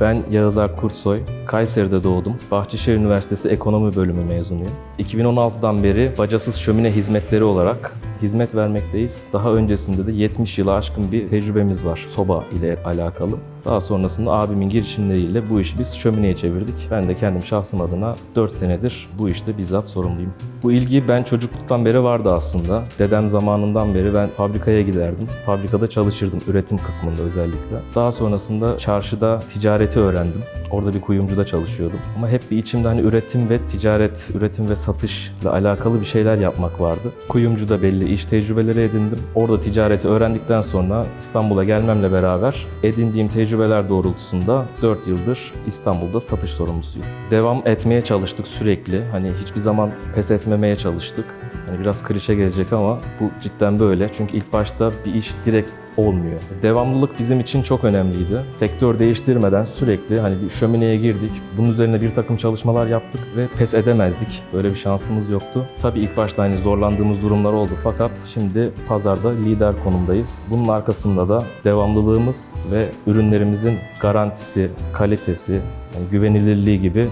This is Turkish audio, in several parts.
Ben Yağız Alp Kurtsoy. Kayseri'de doğdum. Bahçeşehir Üniversitesi Ekonomi Bölümü mezunuyum. 2016'dan beri bacasız şömine hizmetleri olarak hizmet vermekteyiz. Daha öncesinde de 70 yılı aşkın bir tecrübemiz var soba ile alakalı. Daha sonrasında abimin girişimleriyle bu işi biz şömineye çevirdik. Ben de kendim şahsım adına 4 senedir bu işte bizzat sorumluyum. Bu ilgi ben çocukluktan beri vardı aslında. Dedem zamanından beri ben fabrikaya giderdim. Fabrikada çalışırdım, üretim kısmında özellikle. Daha sonrasında çarşıda ticareti öğrendim. Orada bir kuyumcuda çalışıyordum. Ama hep bir içimde hani üretim ve ticaret, üretim ve satışla alakalı bir şeyler yapmak vardı. Kuyumcuda belli iş tecrübeleri edindim. Orada ticareti öğrendikten sonra İstanbul'a gelmemle beraber edindiğim tecrübeler doğrultusunda 4 yıldır İstanbul'da satış sorumlusuyum. Devam etmeye çalıştık sürekli. Hani hiçbir zaman pes etmemeye çalıştık. Hani biraz klişe gelecek ama bu cidden böyle. Çünkü ilk başta bir iş direkt olmuyor. Devamlılık bizim için çok önemliydi. Sektör değiştirmeden sürekli hani şömineye girdik. Bunun üzerine bir takım çalışmalar yaptık ve pes edemezdik. Böyle bir şansımız yoktu. Tabii ilk başta hani zorlandığımız durumlar oldu fakat şimdi pazarda lider konumdayız. Bunun arkasında da devamlılığımız ve ürünlerimizin garantisi, kalitesi, yani güvenilirliği gibi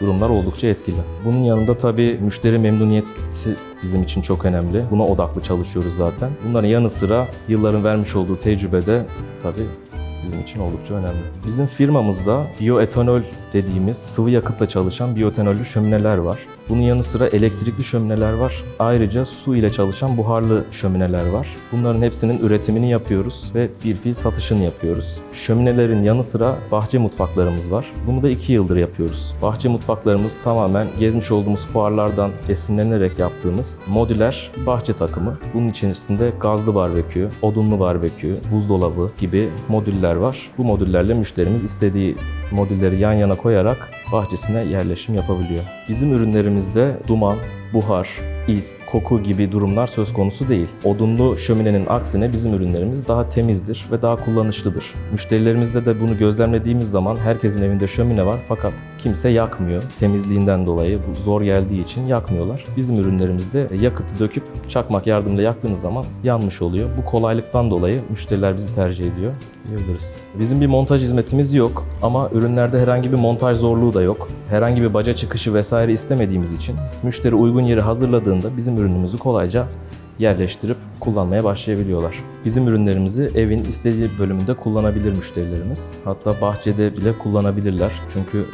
durumlar oldukça etkili. Bunun yanında tabii müşteri memnuniyeti bizim için çok önemli. Buna odaklı çalışıyoruz zaten. Bunların yanı sıra yılların vermiş olduğu tecrübede tabii bizim için oldukça önemli. Bizim firmamızda bioetanol dediğimiz sıvı yakıtla çalışan bioetanollü şömineler var. Bunun yanı sıra elektrikli şömineler var. Ayrıca su ile çalışan buharlı şömineler var. Bunların hepsinin üretimini yapıyoruz ve bir fiil satışını yapıyoruz. Şöminelerin yanı sıra bahçe mutfaklarımız var. Bunu da 2 yıldır yapıyoruz. Bahçe mutfaklarımız tamamen gezmiş olduğumuz fuarlardan esinlenerek yaptığımız modüler bahçe takımı. Bunun içerisinde gazlı barbekü, odunlu barbekü, buzdolabı gibi modüller var. Bu modüllerle müşterimiz istediği modülleri yan yana koyarak bahçesine yerleşim yapabiliyor. Bizim ürünlerimizde duman, buhar, is, koku gibi durumlar söz konusu değil. Odunlu şöminenin aksine bizim ürünlerimiz daha temizdir ve daha kullanışlıdır. Müşterilerimizde de bunu gözlemlediğimiz zaman herkesin evinde şömine var fakat kimse yakmıyor. Temizliğinden dolayı bu zor geldiği için yakmıyorlar. Bizim ürünlerimizde yakıtı döküp çakmak yardımıyla yaktığınız zaman yanmış oluyor. Bu kolaylıktan dolayı müşteriler bizi tercih ediyor diyebiliriz. Bizim bir montaj hizmetimiz yok ama ürünlerde herhangi bir montaj zorluğu da yok. Herhangi bir baca çıkışı vesaire istemediğimiz için müşteri uygun yeri hazırladığında bizim ürünümüzü kolayca yerleştirip kullanmaya başlayabiliyorlar. Bizim ürünlerimizi evin istediği bölümünde kullanabilir müşterilerimiz. Hatta bahçede bile kullanabilirler. Çünkü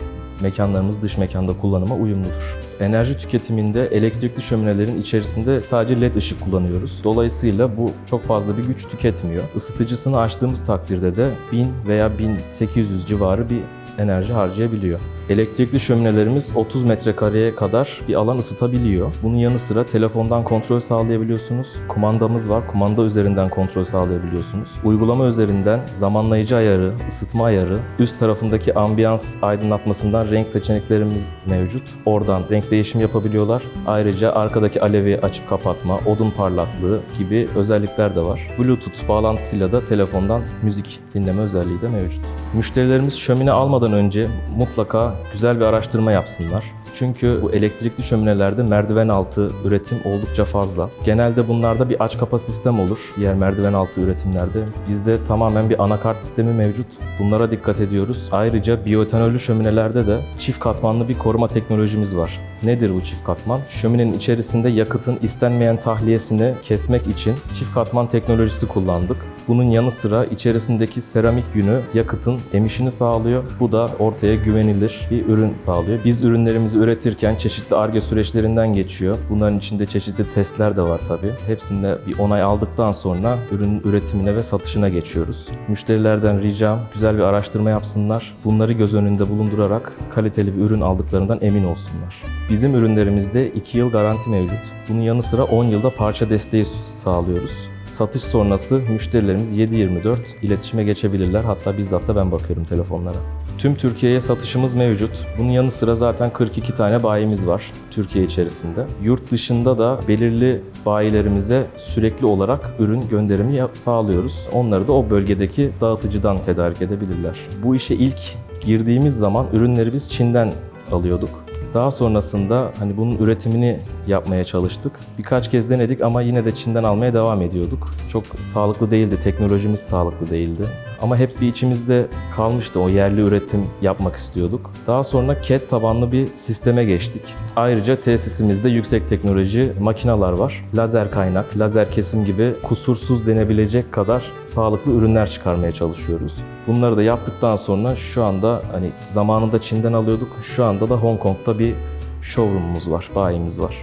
mekanlarımız dış mekanda kullanıma uyumludur. Enerji tüketiminde elektrikli şöminelerin içerisinde sadece led ışık kullanıyoruz. Dolayısıyla bu çok fazla bir güç tüketmiyor. Isıtıcısını açtığımız takdirde de 1000 veya 1800 civarı bir enerji harcayabiliyor. Elektrikli şöminelerimiz 30 metrekareye kadar bir alan ısıtabiliyor. Bunun yanı sıra telefondan kontrol sağlayabiliyorsunuz. Kumandamız var. Kumanda üzerinden kontrol sağlayabiliyorsunuz. Uygulama üzerinden zamanlayıcı ayarı, ısıtma ayarı, üst tarafındaki ambiyans aydınlatmasından renk seçeneklerimiz mevcut. Oradan renk değişim yapabiliyorlar. Ayrıca arkadaki alevi açıp kapatma, odun parlaklığı gibi özellikler de var. Bluetooth bağlantısıyla da telefondan müzik dinleme özelliği de mevcut. Müşterilerimiz şömine almadan önce mutlaka güzel bir araştırma yapsınlar. Çünkü bu elektrikli şöminelerde merdiven altı üretim oldukça fazla. Genelde bunlarda bir aç kapa sistem olur diğer merdiven altı üretimlerde. Bizde tamamen bir anakart sistemi mevcut. Bunlara dikkat ediyoruz. Ayrıca biyoetanollü şöminelerde de çift katmanlı bir koruma teknolojimiz var. Nedir bu çift katman? Şöminenin içerisinde yakıtın istenmeyen tahliyesini kesmek için çift katman teknolojisi kullandık. Bunun yanı sıra içerisindeki seramik yünü yakıtın emişini sağlıyor. Bu da ortaya güvenilir bir ürün sağlıyor. Biz ürünlerimizi üretirken çeşitli ARGE süreçlerinden geçiyor. Bunların içinde çeşitli testler de var tabii. Hepsinde bir onay aldıktan sonra ürünün üretimine ve satışına geçiyoruz. Müşterilerden ricam güzel bir araştırma yapsınlar. Bunları göz önünde bulundurarak kaliteli bir ürün aldıklarından emin olsunlar. Bizim ürünlerimizde 2 yıl garanti mevcut. Bunun yanı sıra 10 yılda parça desteği sağlıyoruz. Satış sonrası müşterilerimiz 7-24 iletişime geçebilirler. Hatta bizzat da ben bakıyorum telefonlara. Tüm Türkiye'ye satışımız mevcut. Bunun yanı sıra zaten 42 tane bayimiz var Türkiye içerisinde. Yurt dışında da belirli bayilerimize sürekli olarak ürün gönderimi sağlıyoruz. Onları da o bölgedeki dağıtıcıdan tedarik edebilirler. Bu işe ilk girdiğimiz zaman ürünleri biz Çin'den alıyorduk. Daha sonrasında hani bunun üretimini yapmaya çalıştık. Birkaç kez denedik ama yine de Çin'den almaya devam ediyorduk. Çok sağlıklı değildi, teknolojimiz sağlıklı değildi. Ama hep bir içimizde kalmıştı o yerli üretim yapmak istiyorduk. Daha sonra CAD tabanlı bir sisteme geçtik. Ayrıca tesisimizde yüksek teknoloji makineler var. Lazer kaynak, lazer kesim gibi kusursuz denebilecek kadar sağlıklı ürünler çıkarmaya çalışıyoruz. Bunları da yaptıktan sonra şu anda hani zamanında Çin'den alıyorduk. Şu anda da Hong Kong'da bir showroom'umuz var, bayimiz var.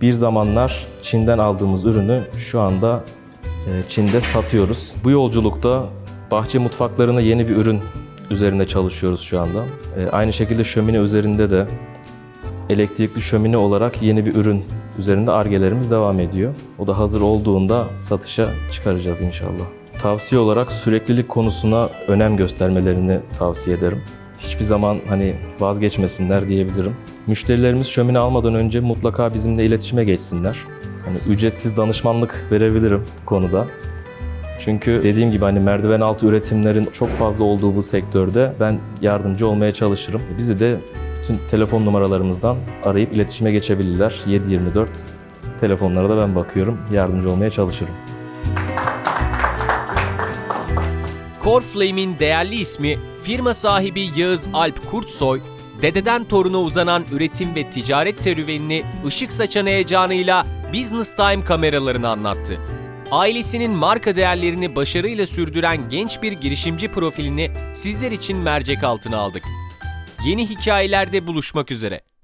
Bir zamanlar Çin'den aldığımız ürünü şu anda e, Çin'de satıyoruz. Bu yolculukta bahçe mutfaklarına yeni bir ürün üzerinde çalışıyoruz şu anda. E, Aynı şekilde şömine üzerinde de elektrikli şömine olarak yeni bir ürün üzerinde argelerimiz devam ediyor. O da hazır olduğunda satışa çıkaracağız inşallah. Tavsiye olarak süreklilik konusuna önem göstermelerini tavsiye ederim. Hiçbir zaman hani vazgeçmesinler diyebilirim. Müşterilerimiz şömine almadan önce mutlaka bizimle iletişime geçsinler. Hani ücretsiz danışmanlık verebilirim konuda. Çünkü dediğim gibi hani merdiven altı üretimlerin çok fazla olduğu bu sektörde ben yardımcı olmaya çalışırım. Bizi de bütün telefon numaralarımızdan arayıp iletişime geçebilirler. 7/24 telefonlara da ben bakıyorum. Yardımcı olmaya çalışırım. Coreflame'in değerli ismi firma sahibi Yağız Alp Kurtsoy, dededen toruna uzanan üretim ve ticaret serüvenini ışık saçan heyecanıyla Business Time kameralarına anlattı. Ailesinin marka değerlerini başarıyla sürdüren genç bir girişimci profilini sizler için mercek altına aldık. Yeni hikayelerde buluşmak üzere.